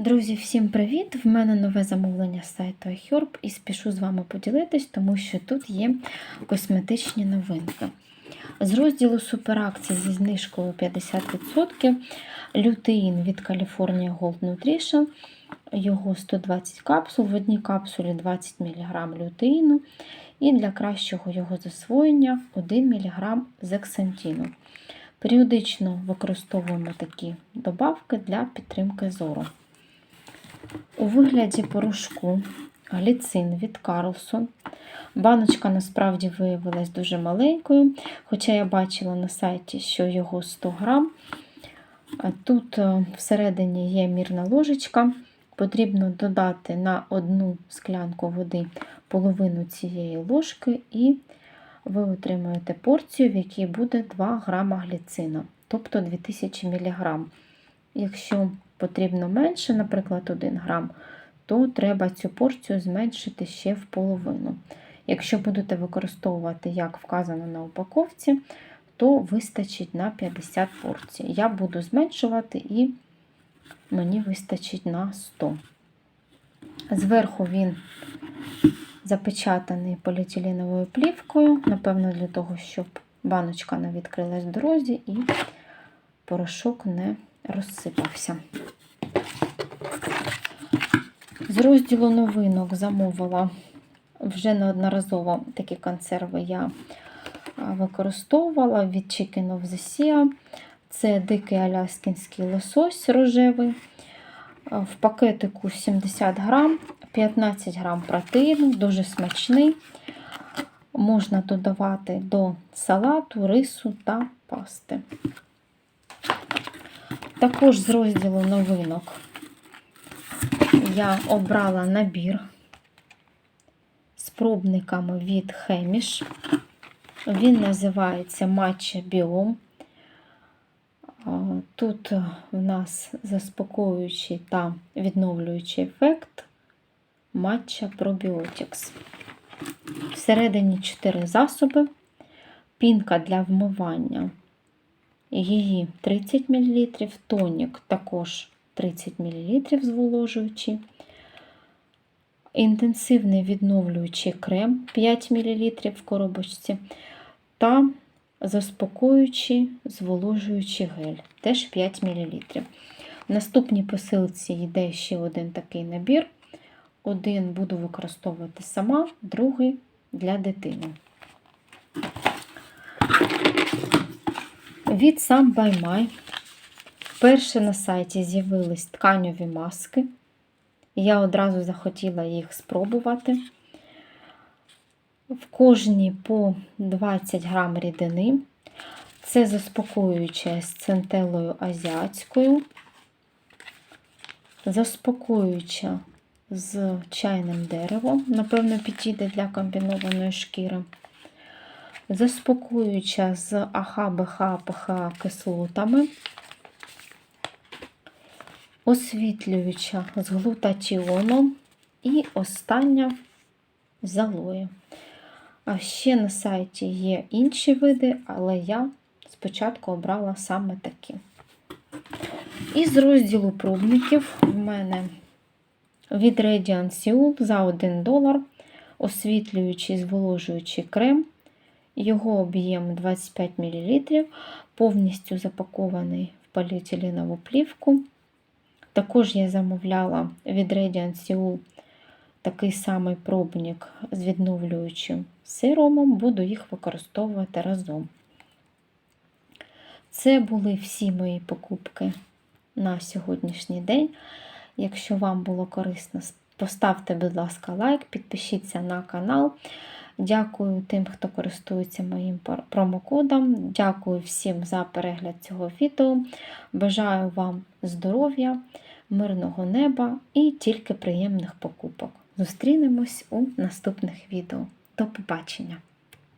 Друзі, всім привіт! В мене нове замовлення з сайту iHerb і спішу з вами поділитись, тому що тут є косметичні новинки. З розділу суперакцій зі знижкою 50% лютеїн від California Gold Nutrition. Його 120 капсул, в одній капсулі 20 мг лютеїну. І для кращого його засвоєння 1 мг зексантіну. Періодично використовуємо такі добавки для підтримки зору. У вигляді порошку гліцин від Карлсон. Баночка насправді виявилась дуже маленькою, хоча я бачила на сайті, що його 100 грам. Тут е, всередині є мірна ложечка. Потрібно додати на одну склянку води половину цієї ложки, і ви отримаєте порцію, в якій буде 2 грама гліцина, тобто 2000 мг. Якщо потрібно менше, наприклад, 1 грам, то треба цю порцію зменшити ще в половину. Якщо будете використовувати, як вказано на упаковці, то вистачить на 50 порцій. Я буду зменшувати і мені вистачить на 100. Зверху він запечатаний поліетиленовою плівкою, напевно, для того, щоб баночка не відкрилась в дорозі і порошок не розсипався. З розділу новинок замовила вже неодноразово такі консерви я використовувала від Chicken of the Sea. Це дикий аляскінський лосось рожевий. В пакетику 70 грам, 15 грам протеїну, дуже смачний. Можна додавати до салату, рису та пасти. Також з розділу новинок я обрала набір з пробниками від Хеміш. Він називається Матча Біом. Тут в нас заспокоюючий та відновлюючий ефект матча Probiotics. Всередині 4 засоби, пінка для вмивання її 30 мл, тонік також 30 мл зволожуючий, інтенсивний відновлюючий крем 5 мл в коробочці та заспокоюючий зволожуючий гель теж 5 мл. В наступній посилці йде ще один такий набір. Один буду використовувати сама, другий для дитини. Від сам Баймай. Вперше на сайті з'явились тканьові маски. Я одразу захотіла їх спробувати. В кожній по 20 грам рідини. Це заспокоююче з центелою азіатською, заспокоююча з чайним деревом, напевно, підійде для комбінованої шкіри заспокоююча з АХ, БХ, ПХ кислотами, освітлююча з глутатіоном і остання з алоє. А ще на сайті є інші види, але я спочатку обрала саме такі. І з розділу пробників в мене від Radiant Seoul за 1 долар освітлюючий зволожуючий крем його об'єм 25 мл, повністю запакований в поліетиленову плівку. Також я замовляла від Radiant Seoul такий самий пробник з відновлюючим сиромом, буду їх використовувати разом. Це були всі мої покупки на сьогоднішній день. Якщо вам було корисно, поставте, будь ласка, лайк, підпишіться на канал. Дякую тим, хто користується моїм промокодом. Дякую всім за перегляд цього відео. Бажаю вам здоров'я, мирного неба і тільки приємних покупок. Зустрінемось у наступних відео. До побачення!